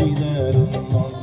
விதரும்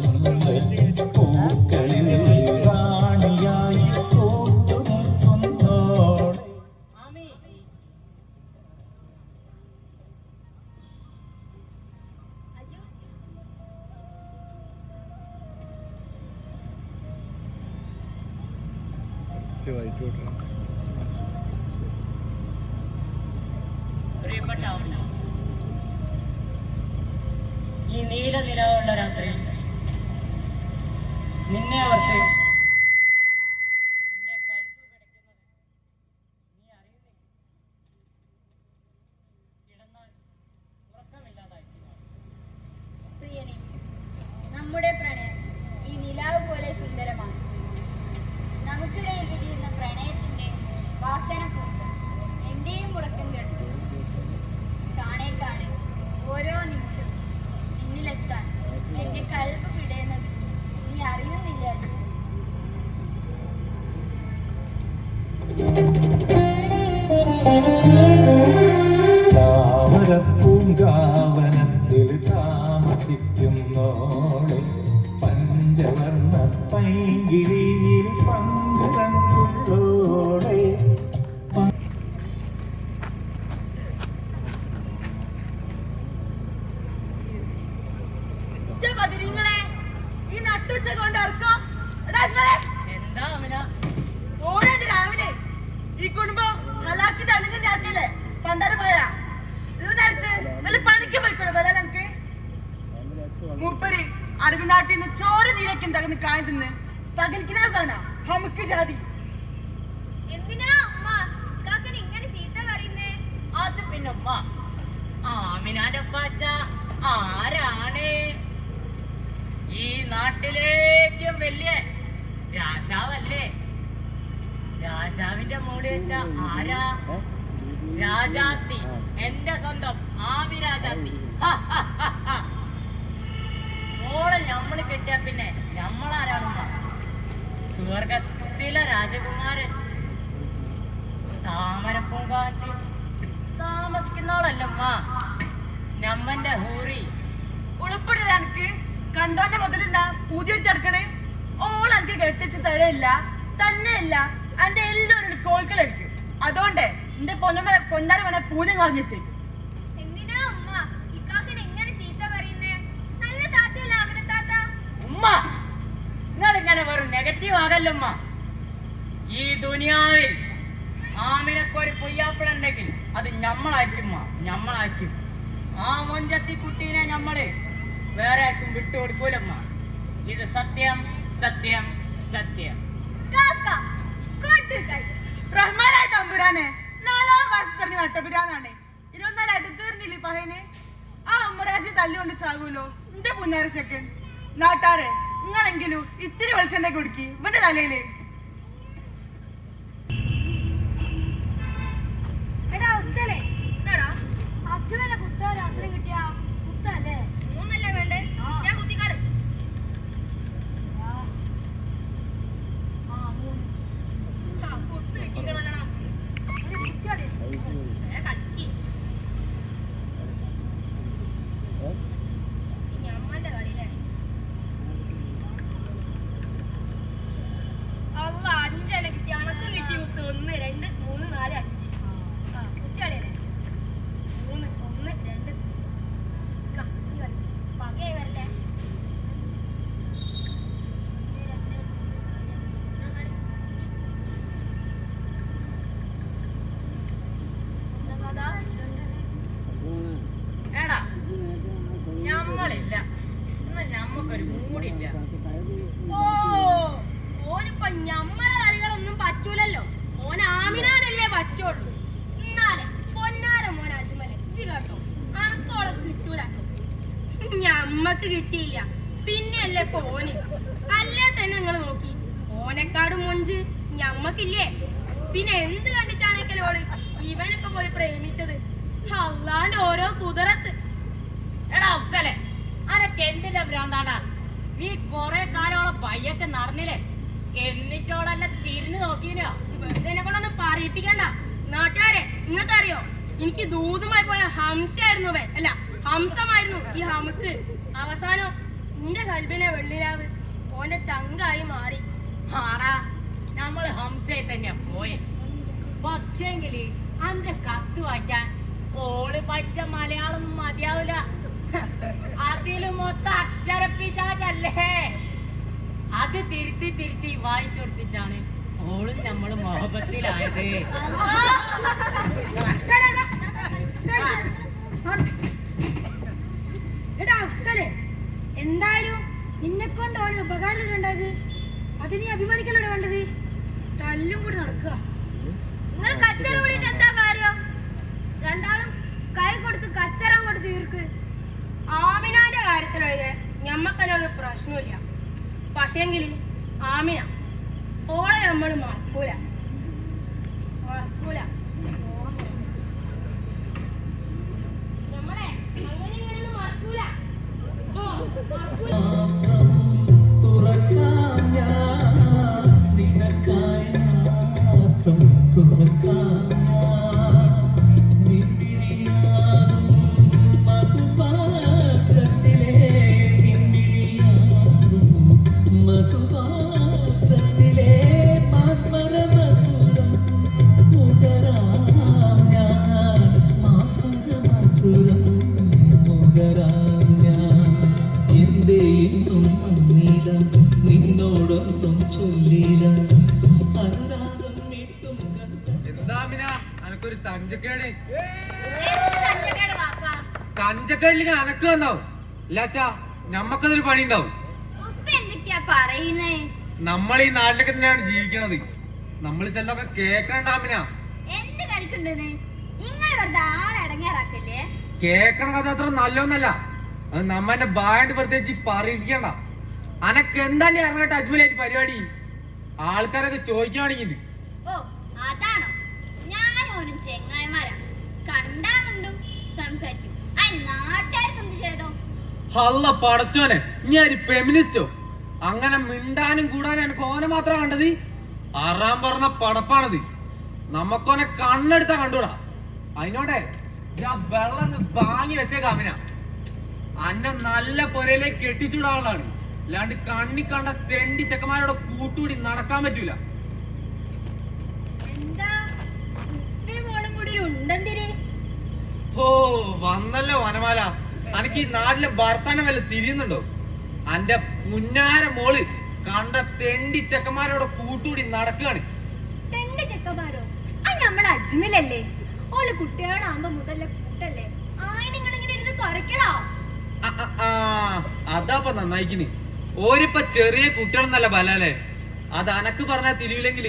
അറബി നാട്ടിൽ നിന്ന് ചോര നീരക്കുണ്ടാകുന്ന കായ തിന്ന്. പകൽക്കിനാ കാണാ. നമുക്ക് ജാതി. എന്തിനാ അമ്മ കാക്കൻ ഇങ്ങനെ ചീത്ത പറയുന്നേ? അത് പിന്നെ ഉമ്മ. ആമിനാന്റെ പാച്ച ആരാണ്? ഈ നാട്ടിലേക്കും വലിയ രാജാവല്ലേ? രാജാവിന്റെ മോൾ വെച്ച ആരാ? രാജാത്തി എന്റെ സ്വന്തം ആവി രാജാത്തി മോളെ കിട്ടിയാ പിന്നെ നമ്മളാരാണ് സ്വർഗത്തിലെ രാജകുമാരൻ താമരപ്പൂങ്കാത്തിൽ താമസിക്കുന്നവളല്ലമ്മ. നമ്മന്റെ ഹൂറി. ഉളുപ്പിട എനിക്ക്. കണ്ടോന്റെ മുതലെന്താ? പൂജ എടുക്കണേ ഓൾ എനിക്ക് കെട്ടിച്ച് തരയില്ല തന്നെയല്ല. എന്റെ എല്ലാവരും കോൽക്കലടിക്കും അതുകൊണ്ട് എന്റെ പൊന്നമ്മ പൊന്നാര മനെ പൂജ കാണിച്ചു എന്തിനാ അമ്മ ഇക്കാക്കൻ എങ്ങനെ ചീത്ത പറയുന്നേ നല്ല താത്തയല്ല അവനെ താത്ത ഉമ്മ നിങ്ങൾ ഇങ്ങനെ വെറും നെഗറ്റീവ് ഈ ദുനിയാവിൽ ആമിനക്കൊരു പൊയ്യാപ്പിളുണ്ടെങ്കിൽ അത് ഞമ്മളാക്കും ഞമ്മളാക്കും ആ മൊഞ്ചത്തി കുട്ടീനെ ഞമ്മൾ വേറെ ആർക്കും വിട്ടുകൊടുക്കൂലമ്മ ഇത് സത്യം സത്യം സത്യം. റഹ്മാനായ തമ്പുരാനെ നാലാം വർഷത്തിറങ്ങി നട്ടപുരാനാണ് ഇരുപത്തിനാലായിട്ട് തീർന്നില്ലേ പഹനെ? ആ അമ്മരാജി തല്ലുകൊണ്ട് ചാകൂലോ? എന്റെ പുന്നേര ചെക്കൻ നാട്ടാരെ നിങ്ങളെങ്കിലും ഇത്തിരി വെളിച്ചെണ്ണ കുടുക്കി. ഇവന്റെ തലയിൽ. അച്ഛനല്ല കുത്താൻ അവസരം കിട്ടിയ കുത്തല്ലേ മൂന്നല്ലേ വേണ്ടേ ഞാൻ കുത്തിക്കാൾ കുത്ത് കിട്ടിക്കണല്ലടാ കുത്തിയാളെ കളിക്ക് ഇനി അമ്മന്റെ കളിയിലാണ് അല്ല അഞ്ചെണ്ണം കിട്ടി അണക്ക് കിട്ടി മുത്ത് ഒന്ന് രണ്ട് മൂന്ന് നാല് അഞ്ച് ആ കുത്തിയാളിയല്ലേ മൂന്ന് ഒന്ന് രണ്ട് ഇതാ, ഈ കളി. പകയായി വരല്ലേ ഒന്ന്, രണ്ട്, മൂന്ന്, നാല്. ഒന്ന് കഥാ, ഏടാ ഞമ്മളില്ല എന്നാ ഞമ്മക്കൊരു മൂടില്ല ഓ ഓനിപ്പൊ ഞമ്മളെ കളികളൊന്നും പറ്റൂലല്ലോ ഓൻ ആമിനാനല്ലേ പറ്റുള്ളൂ എന്നാലേ പൊന്നാര മോൻ അജ്മലെ ഇജ്ജ് കേട്ടോ അനത്തോളെ കിട്ടൂല ഞമ്മക്ക് കിട്ടിയില്ല പിന്നെയല്ലേ ഇപ്പൊ ഓന് അല്ലേ തന്നെ നിങ്ങൾ നോക്കി ഓനെക്കാട് മൊഞ്ച് ഞമ്മക്കില്ലേ പിന്നെ എന്ത് കണ്ടിട്ടാണേക്കല്ലോ ഓൾ ഇവനൊക്കെ പോയി പ്രേമിച്ചത് അള്ളാന്റെ ഓരോ കുതിരത്ത് എടാ അഫ്സലെ അനക്ക് എന്തില്ല ഭ്രാന്താടാ നീ കൊറേ കാലോളം പയ്യൊക്കെ നടന്നില്ലേ എന്നിട്ടോളല്ല തിരിഞ്ഞു നോക്കീനോ ഇജ്ജ് വെറുതെ എന്നെ കൊണ്ടൊന്നും നാട്ടുകാരെ നിങ്ങൾക്കറിയോ? എനിക്ക് ദൂതുമായി പോയ ഹംസയായിരുന്നു അല്ല ഹംസമായിരുന്നു ഈ ഹമുക്ക് അവസാനം ഇന്റെ കൽബിനെ വെള്ളിലാവ് ഓന്റെ ചങ്കായി മാറി. മാറാ നമ്മൾ ഹംസയെ തന്നെ പോയെ. പക്ഷേങ്കിൽ അന്റെ കത്ത് വായിക്കാൻ ഓൾ പഠിച്ച മലയാളം മതിയാവില്ല അതിൽ മൊത്തം അക്ഷരപ്പിച്ചാച്ചല്ലേ അത് തിരുത്തി തിരുത്തി വായിച്ചു കൊടുത്തിട്ടാണ് ഓളും നമ്മളും മോഹബത്തിലായത്. എന്തായാലും നിന്നെ കൊണ്ട് ഓരോ ഉപകാരം ഉണ്ടായത്? അത് നീ അഭിമാനിക്കലോ വേണ്ടത്? തല്ലും കൂടി നടക്കുക. നിങ്ങൾ കച്ചറ കൂടിയിട്ട് എന്താ കാര്യം? രണ്ടാളും കൈ കൊടുത്ത് കച്ചറം അങ്ങോട്ട് തീർക്ക്. ആമിനാന്റെ കാര്യത്തിലൊഴികെ ഞമ്മക്കതിനൊരു പ്രശ്നമില്ല പക്ഷേങ്കിൽ ആമിന ഓളെ നമ്മൾ മറക്കൂല. മറക്കൂല. നമ്മളെ അങ്ങനെ ഇങ്ങനെയൊന്നും മറക്കൂല. തുറക്കാം ഞാൻ നിനക്കായി തുറക്കാം. ഇന്നും വന്നില്ല നിന്നോടൊന്നും ചൊല്ലില്ല അനുരാഗം മിന അനക്കൊരു സഞ്ചക്കേട് കഞ്ചക്കേടിലേക്ക് അനക്ക് വന്നാവും ഇല്ലാച്ചാ ഞമ്മക്കതൊരു പണി ഉണ്ടാവും ഉപ്പ എന്തൊക്കെയാ പറയുന്നേ? നമ്മൾ ഈ നാട്ടിലൊക്കെ തന്നെയാണ് ജീവിക്കണത്. നമ്മൾ ചെല്ലൊക്കെ കേക്കണ്ടാമിനാ എന്ത് കളിക്കുണ്ടെന്ന് നിങ്ങൾ വെറുതെ ആളടങ്ങാറാക്കല്ലേ കേക്കണ കഥ അത്ര നല്ലൊന്നല്ല അത് നമ്മന്റെ ബാൻഡ് പ്രത്യേകിച്ച് പറയിപ്പിക്കണ്ട. അനക്ക് എന്താണ് ഇറങ്ങട്ടെ അജ്മലായിട്ട് പരിപാടി? ആൾക്കാരൊക്കെ ചോദിക്കുകയാണെങ്കിൽ ഓ അതാണോ? ഞാനും ഒരു ചെങ്ങായിമാരാ കണ്ടാമുണ്ടും സംസാരിക്കും. അതിന് നാട്ടുകാർക്ക് എന്ത് ചെയ്തോ? ഹല്ല പടച്ചോനെ ഞാൻ ഫെമിനിസ്റ്റോ അങ്ങനെ മിണ്ടാനും കൂടാനും എനിക്ക് ഓനെ മാത്രം കണ്ടത്? അറാൻ പറഞ്ഞ പടപ്പാണത്. നമുക്കോനെ കണ്ണെടുത്താ കണ്ടൂടാ. അതിനോടെ വെള്ളം വാങ്ങി വെച്ചേക്കാം വെച്ചേക്കാമിന അന്നെ നല്ല പൊരയിലേക്ക് ആളാണ് അല്ലാണ്ട് കണ്ണി കണ്ട തെണ്ടി ചെക്കന്മാരോട് കൂട്ടുകൂടി നടക്കാൻ പറ്റൂല. ഓ വന്നല്ലോ വനമാല. അനക്ക് ഈ നാട്ടിലെ ഭർത്താനം വല്ല തിരിയുന്നുണ്ടോ? അന്റെ മുന്നാര മോൾ കണ്ട തെണ്ടി ചെക്കന്മാരോട് കൂട്ടുകൂടി നടക്കുകയാണ്. രണ്ട് ചെക്കന്മാരോ? അത് നമ്മളെ അജ്മലല്ലേ? ഓൾ കുട്ടികളാകുമ്പോ മുതലേ കൂട്ടല്ലേ? ആയി നിങ്ങൾ ഇങ്ങനെ ഇരുന്ന് ആ, അതാപ്പ നന്നായിക്കിന്. ഓരിപ്പ ചെറിയ കുട്ടികളെന്നല്ല ബലല്ലേ? അത് അനക്ക് പറഞ്ഞാ തിരിയില്ലെങ്കിൽ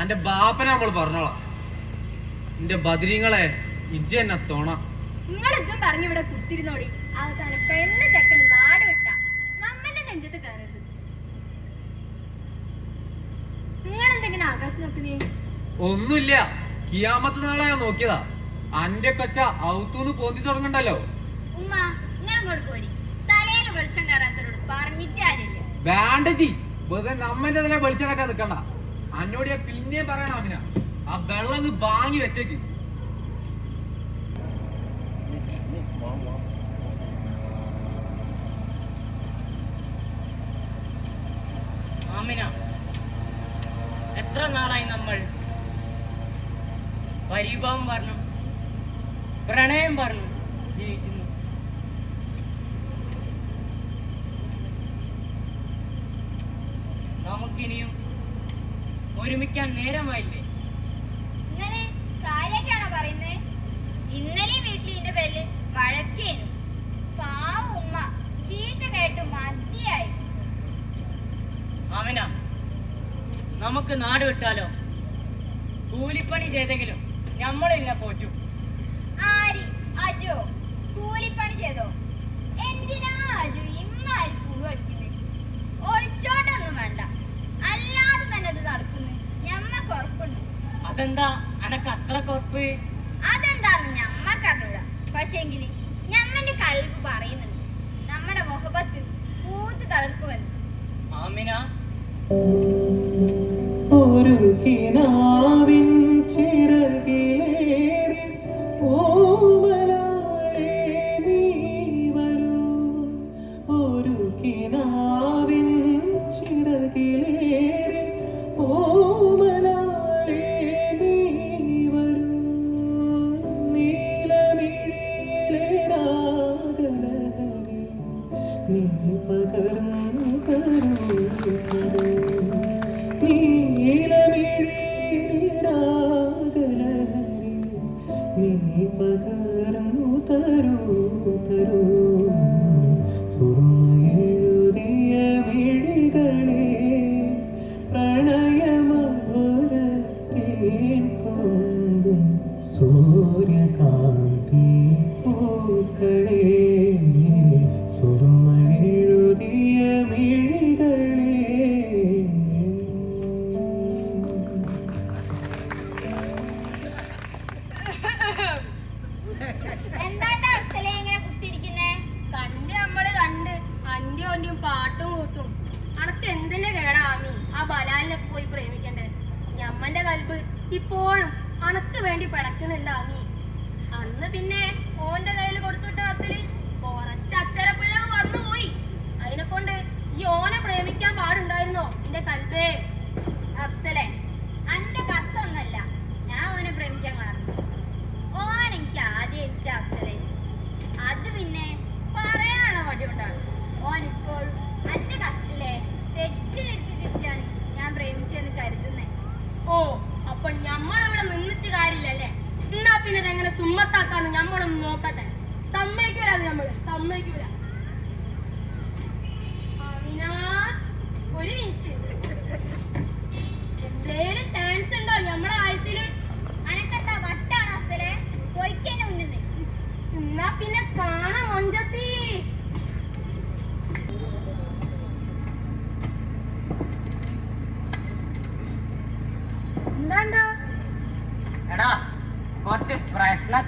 അന്റെ ബാപ്പനെ നമ്മൾ പറഞ്ഞോളാം. എന്റെ ബദരീങ്ങളെ ഇജ്ജ എന്നെ തോണ. നിങ്ങൾ ഇതും പറഞ്ഞു ഇവിടെ കുത്തിരുന്നോടി. അവസാനം പെണ്ണ് ചക്കന് നാട് വിട്ട. നമ്മന്റെ നെഞ്ചത്ത് കയറരുത്. നിങ്ങൾ എന്തെങ്കിലും ആകാശം നോക്കുന്നേ ഒന്നുമില്ല കിയാമത്ത് നാളെ ഞാൻ നോക്കിയതാ. അന്റെ കൊച്ച ഔത്തൂന്ന് പോന്തി തുടങ്ങണ്ടല്ലോ. ഉമ്മ നിങ്ങളിങ്ങോട്ട് പോരി. തലയിൽ വെളിച്ചം കയറാത്തവരോട് പറഞ്ഞിട്ട് ആരില്ല വേണ്ടജി വെറുതെ നമ്മന്റെ തല വെളിച്ചം കറ്റാൻ നിക്കണ്ട അന്നോടിയ ഞാൻ പിന്നെയും പറയണം അമിന ആ വെള്ളം ഒന്ന് വാങ്ങി വെച്ചേക്ക്. ആമിന എത്ര നാളായി നമ്മൾ പരിഭവം പറഞ്ഞു പ്രണയം പറഞ്ഞു ജീവിക്കുന്നു. ഒരുമിക്കാൻ നേരമായില്ലേ? ഇന്നലെ കാര്യൊക്കെയാണോ പറയുന്നത് ഇന്നലെ വീട്ടിൽ ഇതിന്റെ പേരിൽ വഴക്കേനു. പാവ ഉമ്മ. ചീത്ത കേട്ടു മതിയായി ആമിന നമുക്ക് നാട് വിട്ടാലോ? കൂലിപ്പണി ചെയ്തെങ്കിലും നമ്മൾ ഇന്നെ പോറ്റു. ആര്? അജോ. കൂലിപ്പണി ചെയ്തോ എന്തിനാ അജു ഇമ്മാരി പുഴു അടിക്കുന്നത് ഒളിച്ചോട്ടൊന്നും വേണ്ട അല്ലാതെ തന്നെ അത് നടക്കുന്നു ഞമ്മക്ക് ഉറപ്പുണ്ട് അതെന്താ? അനക്ക് അത്ര കുറപ്പ്? അതെന്താന്ന് ഞമ്മക്കറിഞ്ഞൂട. പക്ഷേങ്കിൽ ഞമ്മന്റെ കൽവ് പറയുന്നുണ്ട്. നമ്മുടെ മുഹബത്ത് പൂത്ത് തളർക്കുമെന്ന് ആമിന.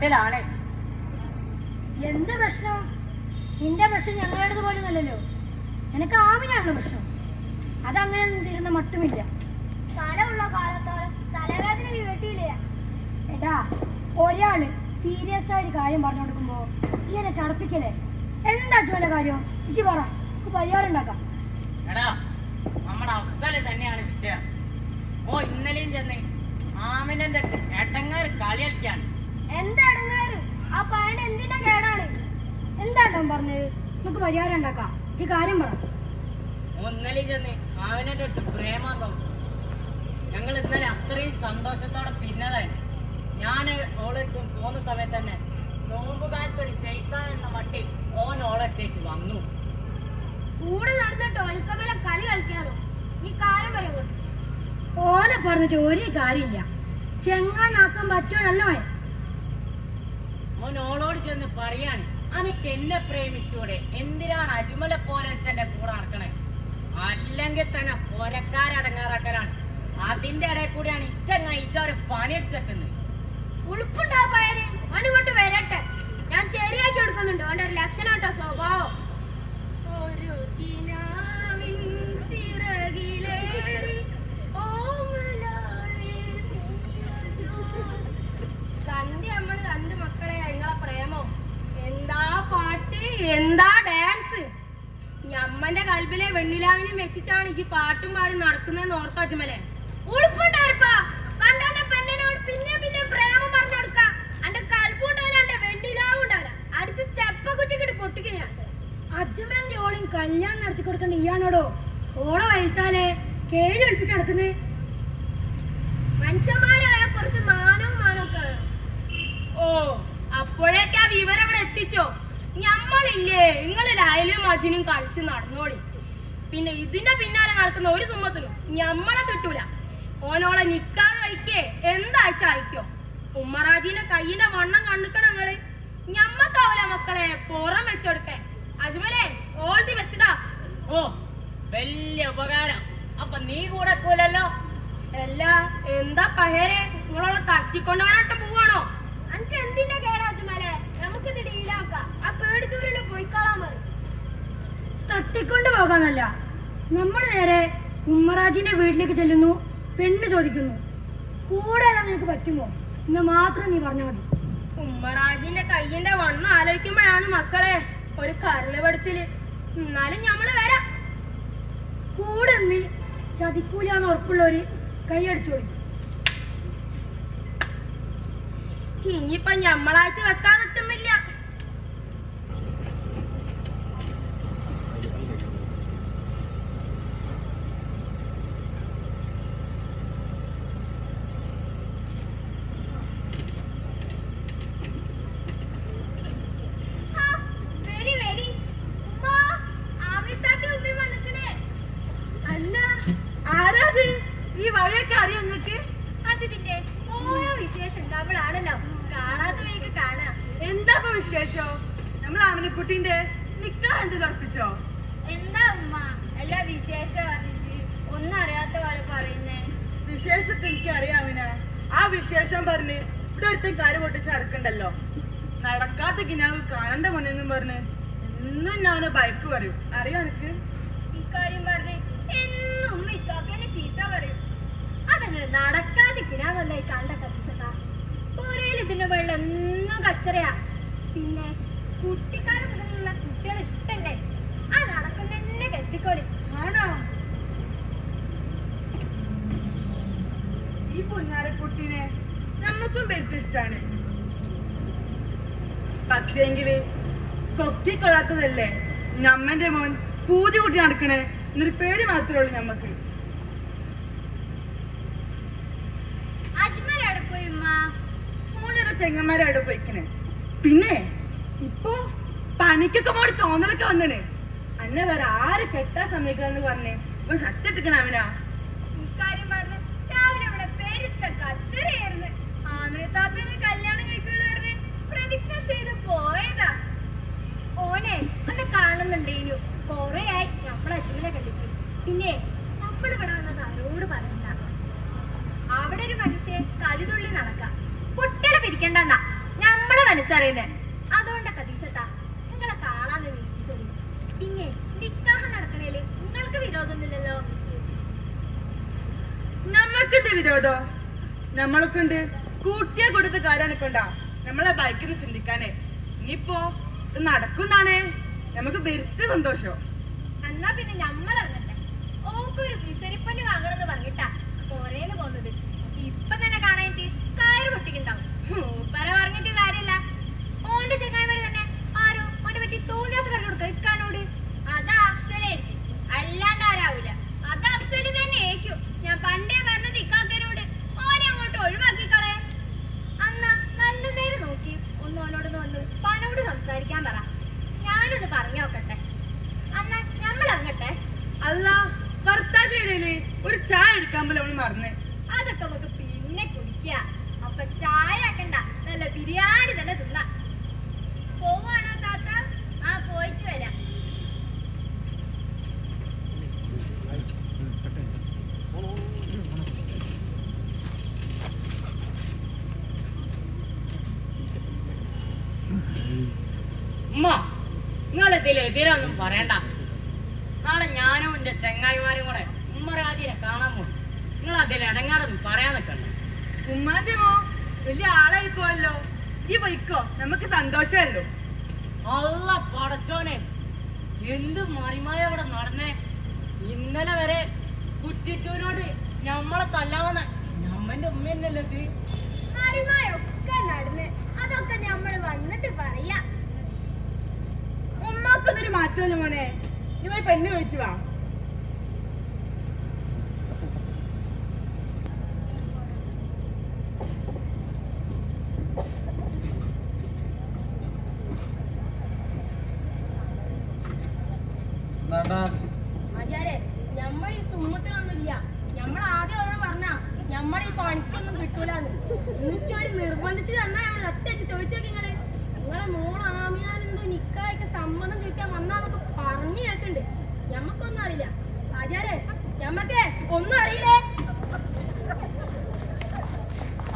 പ്രശ്നത്തിലാണ് എന്ത് പ്രശ്നം? നിന്റെ പ്രശ്നം ഞങ്ങളുടേത് പോലും അല്ലല്ലോ നിനക്ക് ആമിനാണല്ലോ പ്രശ്നം. അതങ്ങനെ ഒന്നും തീരുന്ന മട്ടുമില്ല. സ്ഥലമുള്ള കാലത്തോളം തലവേദന കേട്ടിയില്ല എടാ ഒരാൾ സീരിയസ് ആയ ഒരു കാര്യം പറഞ്ഞു കൊടുക്കുമ്പോ ഈ എന്നെ ചടപ്പിക്കലേ എന്താ ചോല കാര്യം? ഇച്ചി പറ. നമുക്ക് പരിഹാരം ഉണ്ടാക്കാം. എടാ നമ്മുടെ അഫ്സൽ തന്നെയാണ് വിഷയം. ഓ ഇന്നലെയും ചെന്ന് ആമിനെ ഏട്ടങ്ങാർ കളി കളിക്കാണ്. എന്താ ഇടങ്ങാറ് ആ പയന എന്തിന്റെ കേടാണ്? എന്താട്ടോ പറഞ്ഞത്? നമുക്ക് പരിഹാരം ഉണ്ടാക്കാം. ഇച്ചി കാര്യം പറ. ചെന്ന് പ്രേമം ഞങ്ങൾ ഇന്നലെ അത്രയും സന്തോഷത്തോടെ പിന്നതായി. ഞാൻ ഓളെടുത്തും പോകുന്ന സമയത്ത് തന്നെ നോമ്പുകാലത്ത് ഒരു ശൈത്താൻ എന്ന മട്ടിൽ ഓൻ ഓളത്തേക്ക് വന്നു. കൂടെ നടന്നിട്ട് ഒൽക്കമല കളി കളിക്കാനോ? ഈ കാര്യം പറയുമ്പോൾ ഓനെ പറഞ്ഞിട്ട് ഒരു കാര്യമില്ല. ചെങ്ങാനാക്കാൻ പറ്റുമല്ലോ ഓൻ ഓളോട് ചെന്ന് പറയാണ് അനക്ക് എന്നെ പ്രേമിച്ചൂടെ? എന്തിനാണ് അജുമല പോലെ തന്നെ കൂടെ നടക്കണേ? അല്ലെങ്കിൽ തന്നെ പോരക്കാരടങ്ങാറാക്കലാണ് അതിന്റെ ഇടയിൽ കൂടിയാണ് ഇച്ചങ്ങ ഇറ്റ ഒരു ഉൾപ്പുണ്ടാ പയന്? അനുകൊണ്ട് വരട്ടെ. ഞാൻ ശരിയാക്കി കൊടുക്കുന്നുണ്ട്. ഓന്റെ ഒരു ലക്ഷണാട്ടോ സ്വഭാവം. എന്താ ഡാൻസ് ഞമ്മന്റെ കൽബിലെ വെണ്ണിലാവിനെ വെച്ചിട്ടാണ് ഈ പാട്ടും പാടി നടക്കുന്നതെന്ന് ഉളുപ്പുണ്ടായിരുപ്പാ. കണ്ടോന്റെ പെണ്ണിനോട് പിന്നെ പിന്നെ പ്രേമം പറഞ്ഞു കൊടുക്ക. അന്റെ വെണ്ണിലാവും ഉണ്ടാവില്ല. അടിച്ച് ചെപ്പ അജ്മലിന്റെ കല്യാണം നടത്തി കൊടുക്കേണ്ട ഇയാണോടോ ഓളെ വയൽത്താലേ കേഴി ഒളിപ്പിച്ച് നടക്കുന്നേ? മനുഷ്യന്മാരായ കുറച്ച് നാനവും മാനൊക്കെ ഓ അപ്പോഴേക്കാ വിവരം ഇവിടെ എത്തിച്ചോ? ഞമ്മളില്ലേ? നിങ്ങൾ ലയലും അജിനും കളിച്ച് നടന്നോളി. പിന്നെ ഇതിന്റെ പിന്നാലെ നടക്കുന്ന ഒരു സുമ്മത്തിനും ഞമ്മളെ കിട്ടൂല. ഓനോളെ നിക്കാൻ കഴിക്കേ എന്താഴ്ച അയക്കോ ഉമ്മറാജീന്റെ കയ്യിന്റെ വണ്ണം കണ്ടുക്കണ നിങ്ങൾ? ഞമ്മക്കാവൂല മക്കളെ പുറം വെച്ചെടുക്കേ അജ്മലേ ഓൾ ദി ബെസ്റ്റാ ഓ വലിയ ഉപകാരം. അപ്പൊ നീ കൂടെ കൂലല്ലോ അല്ല എന്താ പഹേരെ? നിങ്ങളോളെ തട്ടിക്കൊണ്ടുവരാട്ട് പോവാണോ? അനക്ക് എന്തിന്റെ കേടാ? പോയിക്കോളാൻ പറയും. തട്ടിക്കൊണ്ട് പോകാന്നല്ല. നമ്മൾ നേരെ ഉമ്മറാജിന്റെ വീട്ടിലേക്ക് ചെല്ലുന്നു പെണ്ണ് ചോദിക്കുന്നു കൂടെ നിനക്ക് പറ്റുമോ? എന്ന് മാത്രം നീ പറഞ്ഞാൽ മതി. ഉമ്മറാജിന്റെ കയ്യിന്റെ വണ്ണം ആലോചിക്കുമ്പോഴാണ് മക്കളെ ഒരു കരൾ പഠിച്ചിൽ. എന്നാലും ഞമ്മൾ വരാം. കൂടെ നീ ചതിക്കൂലെന്ന് ഉറപ്പുള്ളവര് കൈയടിച്ചോളി ഇനിയിപ്പൊ ഞമ്മളാഴ്ച വെക്കാൻ നിൽക്കുന്നില്ല വെരി വെരി ഉമ്മ ആമിത്താത്തി ഉമ്മി വന്നിക്കണേ അല്ല ആരാത് ഈ വഴിയൊക്കെ അറിയാം നിങ്ങക്ക് അത് പിന്നെ ഓരോ വിശേഷം ഉണ്ടാവുമ്പോഴാണല്ലോ കാണാത്ത വഴിക്ക് കാണാം എന്താ ഇപ്പൊ വിശേഷോ നമ്മൾ ആമിനക്കുട്ടിന്റെ നിക്കാ എന്ത് ഉറപ്പിച്ചോ എന്താ ഉമ്മ എല്ലാ വിശേഷം അറിഞ്ഞിട്ട് ഒന്നും അറിയാത്ത പോലെ പറയുന്നേ വിശേഷത്തെ എനിക്ക് അറിയാമിന ആ വിശേഷം പറഞ്ഞ് ഇവിടെ ഒരുത്തൻ കാര്യം പൊട്ടിച്ച് നടക്കണ്ടല്ലോ നടക്കാത്ത കിനാവ് കാണണ്ട മുന്നെന്നും പറഞ്ഞ് എന്നും ഞാൻ ബൈക്ക് പറയും അറിയാം എനിക്ക് ഇക്കാര്യം പറഞ്ഞ് എന്നും ഉമ്മ ഇക്കാക്കനെ ചീത്ത പറയും അതങ്ങനെ നടക്കാതിരിക്കണല്ലേ കണ്ട കത്തിച്ചതാ പോരയിൽ ഇതിന്റെ വെള്ളം എന്നും കച്ചറയാ പിന്നെ കുട്ടിക്കാലം മുതലുള്ള കുട്ടികളെ ഇഷ്ടല്ലേ ആ നടക്കുന്ന തന്നെ കെട്ടിക്കോളി ആണോ ഈ പുന്നാരക്കുട്ടീനെ നമുക്കും പെരുത്ത് ഇഷ്ടാണ് പക്ഷേങ്കിൽ കൊക്കിക്കൊള്ളാത്തതല്ലേ? ഞമ്മന്റെ മോൻ പൂതി കൂട്ടി നടക്കണേ. എന്നൊരു പേടി മാത്രമേ ഉള്ളൂ ഞമ്മക്ക്. ചെങ്ങന്മാരായിട്ട് പോയിക്കണേ. പിന്നെ ഇപ്പൊ പനിക്കൊക്കെ പോയി തോന്നലൊക്കെ വന്നേ അന്നെ വേറെ ആര് കെട്ടാൻ സമയക്കാന്ന് പറഞ്ഞേ. ഇപ്പൊ സത്യം എടുക്കണ അവനാ. കാണുന്നുണ്ടേനു കൊറേ ആയി നമ്മളെ അച്ഛനെ കണ്ടിട്ട്. പിന്നെ നമ്മൾ ഇവിടെ വന്നത് ആരോട് പറയണ്ട. അവിടെ ഒരു മനുഷ്യൻ കലിതുള്ളി നടക്കാം. കുട്ടികളെ പിരിക്കണ്ടെന്നാ നമ്മളെ മനസ്സറിയുന്നേ. അതുകൊണ്ട് കതീശത്താ നിങ്ങളെ കാണാന്ന് വിളിച്ചത്. പിന്നെ നിക്കാഹ് നടക്കണേൽ നിങ്ങൾക്ക് വിരോധമൊന്നുമില്ലല്ലോ? നമ്മക്കെന്ത് വിരോധോ? കൂട്ടിയ കൂട്ടിയെ കൊടുത്ത കാര്യനൊക്കെണ്ടാ നമ്മളെ ബൈക്കിൽ ചിന്തിക്കാനേ. ഇനിയിപ്പോ നടക്കുന്നാണേ. നമുക്ക് വെറുതെ സന്തോഷം. എന്നാ പിന്നെ ഇറങ്ങട്ടെ ഓക്കൊരു വിസരിപ്പണി വാങ്ങണമെന്ന് പറഞ്ഞിട്ടാ പോരേന്ന് പോകുന്നത് ഇപ്പൊ തന്നെ കാണാനിട്ട് കയറ് പൊട്ടിക്കുണ്ടാവും മൂപ്പര പറഞ്ഞിട്ട് കാര്യമില്ല ഓന്റെ ചെങ്ങായിമാര് തന്നെ ആരോ ഓന്റെ പറ്റി തോന്നിയാസം പറഞ്ഞു കൊടുക്കുക ഇക്കാനോട് അത് അഫ്സലായിരിക്കും അല്ലാണ്ട് ആരാവൂല അത് അഫ്സൽ തന്നെ ഏക്കും ഞാൻ പണ്ടേ പറഞ്ഞത് ഇക്കാക്കനോട് ഓനെ അങ്ങോട്ട് ഒഴിവാക്കിക്കളെ അന്ന നല്ല നേരം നോക്കി ഒന്ന് ഓനോട് വന്ന് ഉപ്പാനോട് സംസാരിക്കാൻ പറ ഞാനൊന്ന് പറഞ്ഞു നോക്കട്ടെ അന്ന നമ്മൾ ഇറങ്ങട്ടെ അല്ല ഭർത്താവിന്റെ ഇടയിൽ ഒരു ചായ എടുക്കാൻ പോലെ അവൾ മറന്ന് അതൊക്കെ നമുക്ക് പിന്നെ കുടിക്കുക അപ്പൊ ചായ ആക്കണ്ട നല്ല ബിരിയാണി തന്നെ തിന്നാ പോവാണോ താത്ത ആ പോയിട്ട് വരാം ഉമ്മ നിങ്ങൾ ഇതിൽ എതിരൊന്നും പറയണ്ട. നാളെ ഞാനും എന്റെ ചെങ്ങായിമാരും കൂടെ ഉമ്മറാജിനെ കാണാൻ പോകും. നിങ്ങൾ അതിൽ ഇടങ്ങാറൊന്നും പറയാൻ നിൽക്കണ്ട. ഉമ്മാന്റെ മോ വലിയ ആളായി പോയല്ലോ. ഈ പോയിക്കോ നമുക്ക് സന്തോഷമല്ലോ. അല്ല പടച്ചോനെ എന്ത് മറിമായ അവിടെ നടന്നേ. ഇന്നലെ വരെ കുറ്റിച്ചോനോട് ഞമ്മളെ തല്ലാവുന്ന ഞമ്മന്റെ ഉമ്മ തന്നെയല്ലേ ഇത്? മറിമായൊക്കെ നടന്ന് അതൊക്കെ നമ്മൾ വന്നിട്ട് പറയാ. ഉമ്മാക്കൊന്നൊരു മാറ്റമല്ലോ മോനെ. നീ പോയി പെണ്ണ് ചോദിച്ചു വാ എന്താണ്ടാ ആചാരെ നമ്മൾ ഈ സുമ്മത്തിനൊന്നുമില്ല നമ്മൾ ആദ്യം അവരോട് പറഞ്ഞ നമ്മൾ ഈ പണിക്കൊന്നും കിട്ടൂലെന്ന് എന്നിട്ട് ഒരു നിർബന്ധിച്ച് തന്നാ നമ്മൾ ഒറ്റച്ച് ചോദിച്ചേക്ക് നിങ്ങൾ നിങ്ങളെ മോൾ ആമിനാനെന്തോ നിക്കായൊക്കെ സമ്മതം ചോദിക്കാൻ വന്നാന്നൊക്കെ കേൾക്കുന്നുണ്ട് ഞമ്മക്കൊന്നും അറിയില്ല. ആചാരെ ഞമ്മക്ക് ഒന്നും അറിയില്ലേ.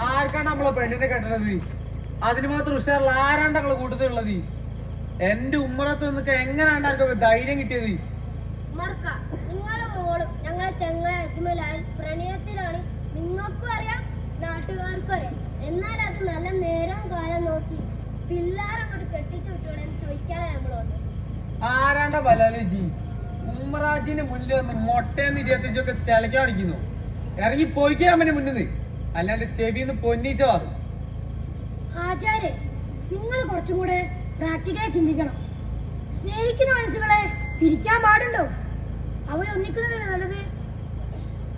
ആർക്കാണ് നമ്മളെ പെണ്ണിനെ കെട്ടണത്? അതിന് മാത്രം ഉഷാറുള്ള ആരാണ്ട് ഞങ്ങളെ കൂട്ടത്തിലുള്ളത് എന്റെ ഉമ്മറത്ത് നിന്നൊക്കെ എങ്ങനെയാണ് ആർക്കൊക്കെ ധൈര്യം കിട്ടിയത്? മർക്ക നിങ്ങളെ മോളും ഞങ്ങളെ ചങ്ങായ അജ്മലായി പ്രണയത്തിലാണ്. നിങ്ങൾക്കും അറിയാം നാട്ടുകാർക്കും അറിയാം. എന്നാൽ അത് നല്ല നേരം കാലം നോക്കി പിള്ളേരെ അങ്ങോട്ട് കെട്ടിച്ചു വിട്ടോടെ ചോദിക്കാനാണ് നമ്മൾ വന്നത്. ആരാണ്ട ബലാലജി ഉമ്മറാജിന്റെ മുന്നിൽ വന്ന് മൊട്ടേന്ന് ഇരുപത്തഞ്ചൊക്കെ ചിലക്കാൻ അടിക്കുന്നു ഇറങ്ങി പോയിക്കാൻ അവന്റെ മുന്നിൽ അല്ലാണ്ട് ചെവിന്ന് പൊന്നിച്ച വാറും ആചാര്യ നിങ്ങൾ കുറച്ചും കൂടെ പ്രാക്ടിക്കലായി ചിന്തിക്കണം. സ്നേഹിക്കുന്ന മനസ്സുകളെ പിരിക്കാൻ പാടുണ്ടോ? അവരൊന്നിക്കുന്നതിന് നല്ലത്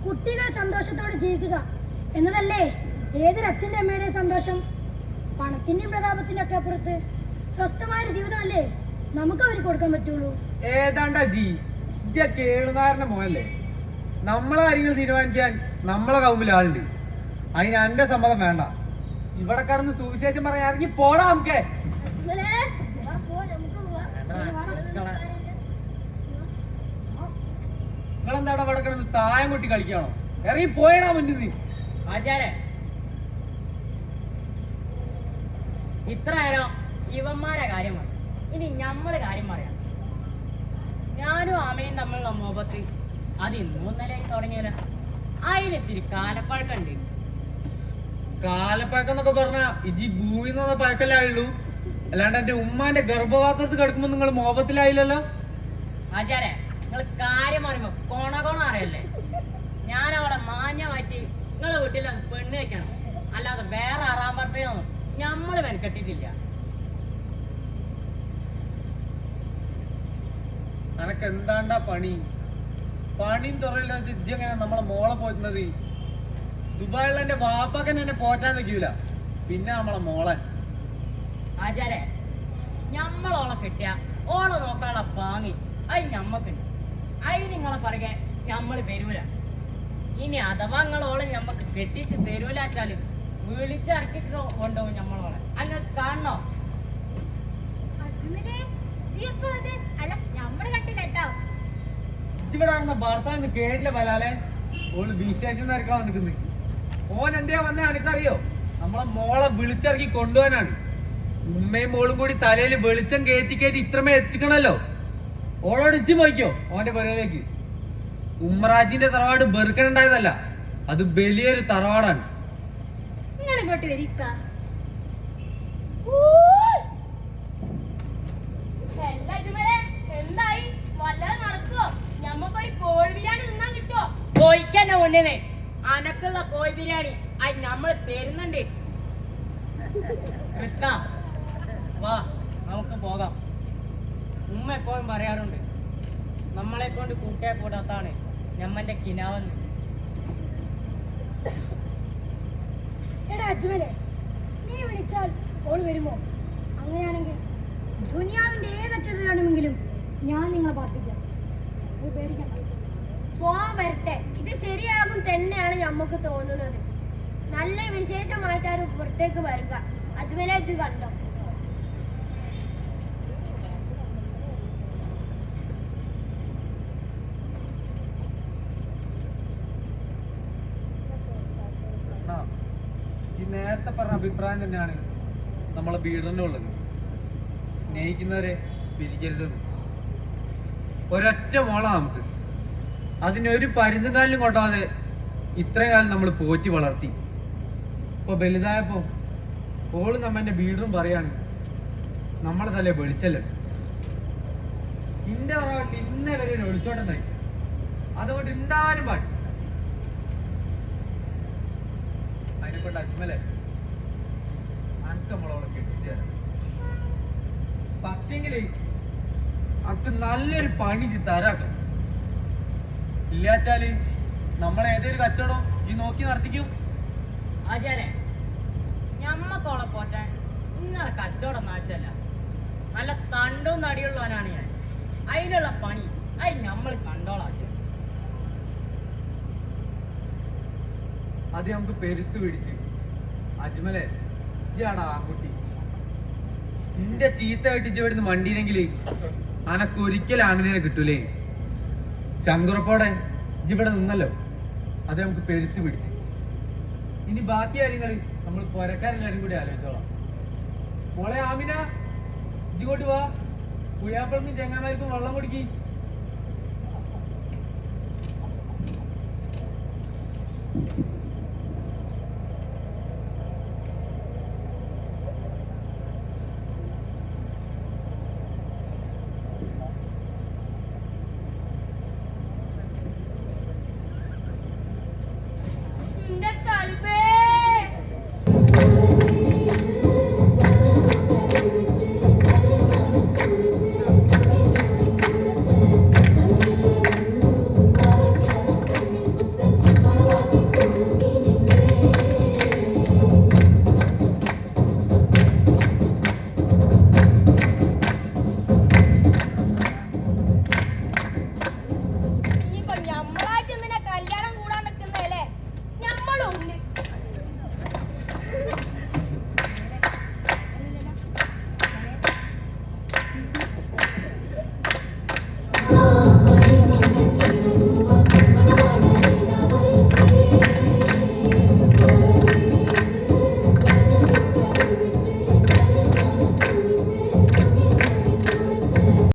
കുട്ടികൾ സന്തോഷത്തോടെ ജീവിക്കുക എന്നതല്ലേ? ഏതൊരു അച്ഛന്റെ അമ്മയുടെയും സന്തോഷം? പണത്തിന്റെയും പ്രതാപത്തിന്റെ ഒക്കെ അപ്പുറത്ത് സ്വസ്ഥമായൊരു ജീവിതമല്ലേ? നമുക്ക് അവർക്ക് കൊടുക്കാൻ പറ്റുള്ളൂ. ഏതാണ്ടാ ജി? ഇജ്ജ കേളുകാരന്റെ മോനല്ലേ? നമ്മളെ കാര്യങ്ങൾ തീരുമാനിക്കാൻ നമ്മളെ കൗമ്പിൽ ആളുണ്ട്. അതിന് എന്റെ സമ്മതം വേണ്ട. ഇവിടെ കടന്ന് സുവിശേഷം പറയാൻ ഇറങ്ങി പോടാ നമുക്ക്. നിങ്ങളെന്താണ് ഇവിടെ കിടന്ന് തായം കൊട്ടി കളിക്കാണോ? ഇറങ്ങി പോയടാ മുന്നിൽ നീ ആചാര. ഇത്ര നേരം ഇവന്മാരെ കാര്യം പറഞ്ഞു ഇനി ഞമ്മൾ കാര്യം പറയാം. ഞാനും ആമയും തമ്മിലുള്ള മുഖത്ത് അത് ഇന്നും ഇന്നലെയായി തുടങ്ങിയല്ല. അതിനെത്തിരി കാലപ്പഴക്കണ്ട്. കാലപ്പഴക്കം എന്നൊക്കെ പറഞ്ഞ ഇജി ഭൂമി നിന്ന് പഴക്കല്ലേ ആയുള്ളൂ? അല്ലാണ്ട് എന്റെ ഉമ്മാന്റെ ഗർഭപാത്രത്തിൽ കിടക്കുമ്പോ നിങ്ങൾ മോപത്തിലായില്ലല്ലോ ആചാരെ നിങ്ങൾ കാര്യം പറയുമ്പോ കോണ കോണ അറിയല്ലേ ഞാൻ അവളെ മാഞ്ഞ മാറ്റി നിങ്ങളെ വീട്ടിൽ പെണ്ണ് വെക്കണം. അല്ലാതെ വേറെ ആറാം പറമ്പയൊന്നും ഞമ്മൾ മെനക്കെട്ടിട്ടില്ല. അനക്ക് എന്താണ്ടാ പണി? പണിയും തുറയില്ലാത്ത ഇജ്ജി എങ്ങനെ നമ്മളെ മോളെ പോറ്റുന്നത്? ദുബായിലുള്ള എന്റെ വാപ്പക്കൻ എന്നെ പോറ്റാൻ നിൽക്കൂല. പിന്നെ നമ്മളെ മോളെ. ആചാരെ ഞമ്മളോളെ കിട്ടിയ ഓളെ നോക്കാനുള്ള പാങ്ങി അത് ഞമ്മക്കുണ്ട് അത് നിങ്ങളെ പറകെ ഞമ്മൾ വരൂല. ഇനി അഥവാ നിങ്ങളോളെ ഞമ്മക്ക് കെട്ടിച്ച് തരൂലാച്ചാൽ വിളിച്ചിറക്കി കൊണ്ടുപോകും ഞമ്മളോളെ അങ്ങ് കാണണോ അജ്മലേ, ജി എപ്പോ വന്നേ? അല്ല നമ്മൾ കണ്ടില്ല കേട്ടോ ഇവിടെ നടന്ന ഭർത്താവ് കേട്ടില്ല പലാലെ ഓൾ വിശേഷം നിരക്കാൻ നിൽക്കുന്നത് ഓൻ എന്തിയാ വന്ന എനിക്കറിയോ നമ്മളെ മോളെ വിളിച്ചിറക്കി കൊണ്ടുപോകാനാണ്. ഉമ്മയും മോളും കൂടി തലയിൽ വെളിച്ചം കയറ്റി കയറ്റി ഇത്രമേ എത്തിക്കണല്ലോ ഓളോട് ഇജ്ജ് പോയിക്കോ ഓന്റെ പുരയിലേക്ക്. ഉമ്മറാജിന്റെ തറവാട് ബെറുക്കണുണ്ടായതല്ല അത് വലിയൊരു തറവാടാണ്. നിങ്ങൾ ഇങ്ങോട്ട് വരിക്ക എന്തായി വല്ലതും നടക്കോ ഞമ്മക്കൊരു കോഴി ബിരിയാണി തിന്നാൻ കിട്ടുമോ മുന്നേ അനക്കുള്ള കോഴി ബിരിയാണി. അത് നമ്മൾ തരുന്നുണ്ട്. കൃഷ്ണ വാ നമുക്ക് പോകാം. ഉമ്മ എപ്പോഴും പറയാറുണ്ട് നമ്മളെ കൊണ്ട് കൂട്ടിയാൽ കൂടാത്താണ് ഞമ്മന്റെ കിനാവെന്ന്. എടാ അജ്മലെ നീ വിളിച്ചാൽ ഓൾ വരുമോ? അങ്ങനെയാണെങ്കിൽ ദുനിയാവിന്റെ ഏതറ്റത്ത് വേണമെങ്കിലും ഞാൻ നിങ്ങളെ പാർട്ടിക്കാം നീ പോവാൻ വരട്ടെ. ഇത് ശരിയാകും തന്നെയാണ് നമുക്ക് തോന്നുന്നത്. നല്ല വിശേഷമായിട്ടാണ് പുറത്തേക്ക് വരിക. അജ്മലേജ് കണ്ടോ? നേരത്തെ പറഞ്ഞ അഭിപ്രായം തന്നെയാണ് നമ്മളെ വീടിന്റെ ഉള്ളത്. സ്നേഹിക്കുന്നവരെ പിരിക്കരുതെന്ന്. ഒരൊറ്റ മോളാണ് നമുക്ക്. അതിനൊരു പരുന്നും കാലിലും കൊട്ടാതെ ഇത്രയും കാലം നമ്മൾ പോറ്റി വളർത്തി. ഇപ്പൊ വലുതായപ്പോ ഓൾ നമ്മന്റെ വീടും പറയാണ് നമ്മളെ തലേ വെളിച്ചല്ലേ? ഇന്റെ തറവാട്ടിൽ ഇന്നേ വരെ ഒരു ഒളിച്ചോട്ടുണ്ടായി അതുകൊണ്ട് ഉണ്ടാവാനും പാടില്ല. അതിനെക്കൊണ്ട് അജ്മലെ അനക്ക് കെട്ടിച്ചേരാം പക്ഷെങ്കിൽ അക്ക് നല്ലൊരു പണി തരാക്കാം ഇല്ലാച്ചാൽ നമ്മൾ ഏതൊരു കച്ചവടം ഈ നോക്കി നടത്തിക്കും? ആചാരെ ഞമ്മക്കോളെ പോറ്റാൻ നിങ്ങളെ കച്ചവടം നാശല്ല നല്ല തണ്ടും നടിയുള്ളവനാണ് ഞാൻ. അതിനുള്ള പണി അത് നമ്മൾ കണ്ടോളാം. അത് നമുക്ക് പെരുത്ത് പിടിച്ച്. അജ്മലെ ഇജ്ജാടാ ആൺകുട്ടി. നിന്റെ ചീത്ത കെട്ടിച്ച് ഇവിടുന്ന് മണ്ടിയിലെങ്കിൽ അനക്കൊരിക്കലും അങ്ങനെ കിട്ടൂലേ? ചങ്കുറപ്പോടെ ഇവിടെ നിന്നല്ലോ. അത് നമുക്ക് പെരുത്തി പിടിച്ച്. ഇനി ബാക്കി കാര്യങ്ങൾ നമ്മൾ പുരക്കാരെല്ലാരും കൂടി ആലോചിച്ചോളാം. മോളെ ആമിന ഇങ്ങോട്ട് വാ. പുയാപ്പളക്കും ചെങ്ങാമാർക്കും വെള്ളം കുടിക്കി.